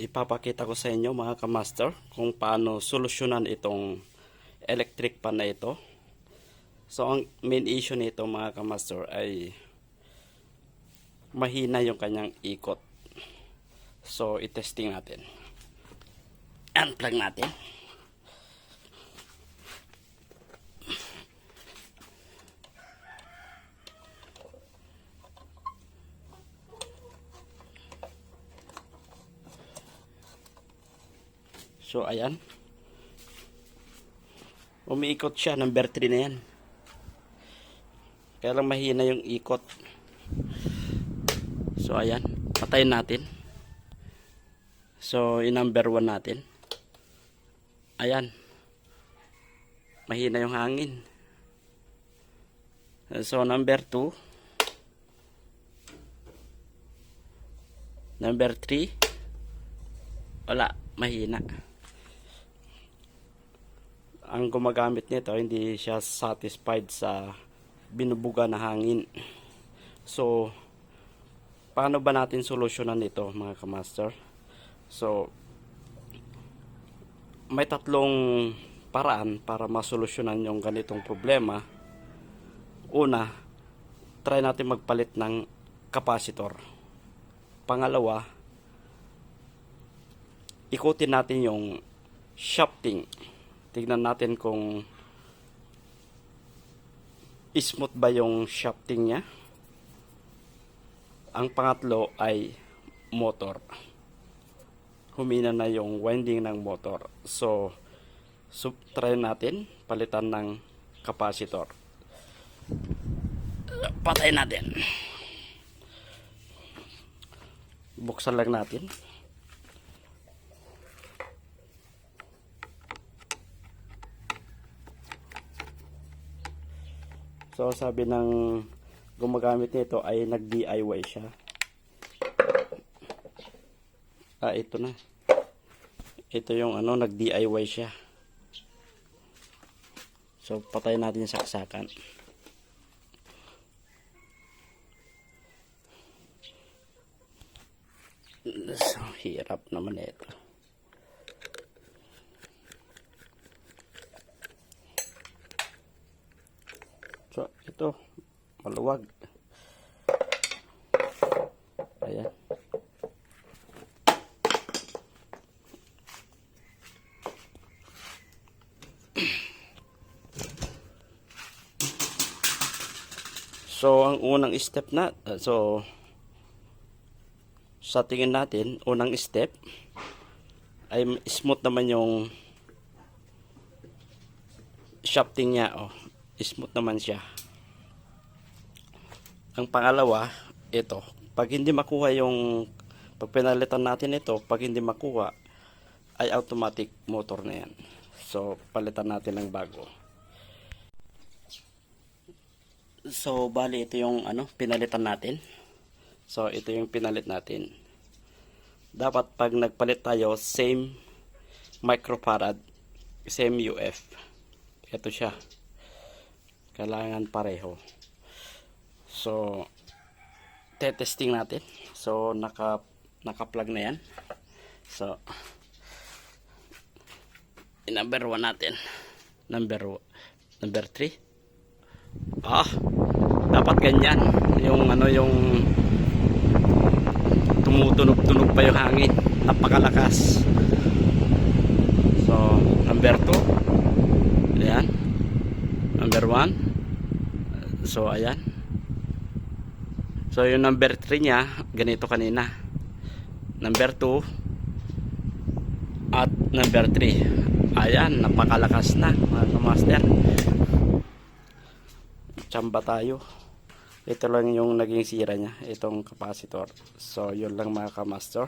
ipapakita ko sa inyo mga kamaster kung paano solusyonan itong electric pan na ito. So ang main issue nito mga kamaster ay mahina yung kanyang ikot. So i-testing natin. Unplug natin. So, ayan. Umiikot siya. Number 3 na yan. Kaya lang mahina yung ikot. So, ayan. Patayin natin. So, yung number 1 natin. Ayan. Mahina yung hangin. So, number 2. Number 3. Wala. Mahina ang gumagamit nito hindi siya satisfied sa binubuga na hangin. So, paano ba natin solusyonan ito mga kamaster? So, may tatlong paraan para masolusyonan yung ganitong problema. Una, try natin magpalit ng kapasitor. Pangalawa, ikutin natin yung shafting tignan natin kung smooth ba yung shafting niya. Ang pangatlo ay motor. Humina na yung winding ng motor. So, so try natin palitan ng capacitor. Patay natin. Buksan lang natin. So sabi ng gumagamit nito ay nag-DIY siya. Ah, ito na. Ito yung ano, nag-DIY siya. So patay natin yung saksakan. So, hirap naman ito. So, ito, maluwag. Ayan. So, ang unang step na, uh, so, sa tingin natin, unang step, ay smooth naman yung shafting niya, oh smooth naman siya. Ang pangalawa, ito. Pag hindi makuha yung, pag pinalitan natin ito, pag hindi makuha, ay automatic motor na yan. So, palitan natin ng bago. So, bali ito yung ano, pinalitan natin. So, ito yung pinalit natin. Dapat pag nagpalit tayo, same microfarad, same UF. Ito siya kailangan pareho so te-testing natin. So naka naka-plug na yan. So number 1 natin. Number number 3 ah dapat ganyan. Yung ano yung tumutunog-tunog pa yung hangin. Napakalakas. So number 2 ayan. Number 1 So, ayan. So, yung number 3 niya, ganito kanina. Number 2 at number 3. Ayan, napakalakas na, mga master. Tsamba tayo. Ito lang yung naging sira niya, itong capacitor. So, yun lang mga kamaster.